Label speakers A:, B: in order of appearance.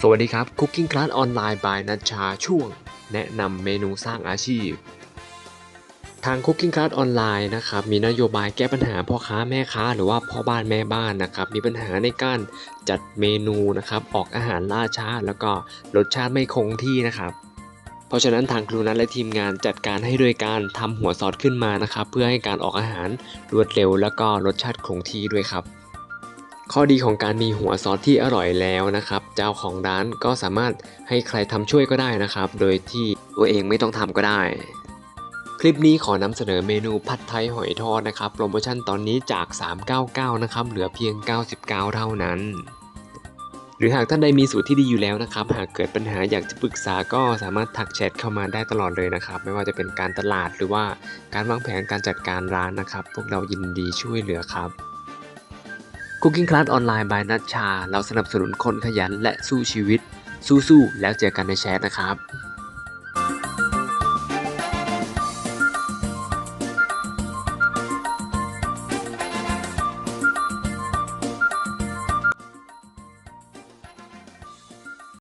A: สวัสดีครับ Cooking Class ออนไลน์ by นัชชาช่วง แนะนำเมนูสร้างอาชีพ ทาง Cooking Class ออนไลน์นะครับมีนโยบายแก้ปัญหาพ่อค้าแม่ค้า หรือว่าพ่อบ้านแม่บ้านนะครับมีปัญหาในการจัดเมนูนะครับออกอาหารล่าช้า แล้วก็รสชาติไม่คงที่นะครับ เพราะฉะนั้นทางครูนัทและทีมงานจัดการให้โดยการทำหัวซอสขึ้นมานะครับเพื่อให้การออกอาหารรวดเร็ว แล้วก็รสชาติคงที่ด้วยครับ ข้อดีของการมีหัวซอสที่อร่อยแล้วนะครับ เจ้าของร้านก็สามารถให้ใครทำช่วยก็ได้นะครับ โดยที่ตัวเองไม่ต้องทำก็ได้ คลิปนี้ขอนำเสนอเมนูผัดไทยหอยทอดนะครับ โปรโมชั่นตอนนี้จาก 399 นะครับ เหลือเพียง 99 เท่านั้น หรือหากท่านใดมีสูตรที่ดีอยู่แล้วนะครับ หากเกิดปัญหาอยากจะปรึกษาก็สามารถทักแชทเข้ามาได้ตลอดเลยนะครับ ไม่ว่าจะเป็นการตลาดหรือว่าการวางแผนการจัดการร้านนะครับ พวกเรายินดีช่วยเหลือครับ Cooking Class ออนไลน์บายนัชชา เราสนับสนุนคนขยันและสู้ชีวิต สู้ๆ แล้วเจอกันในแชทนะครับ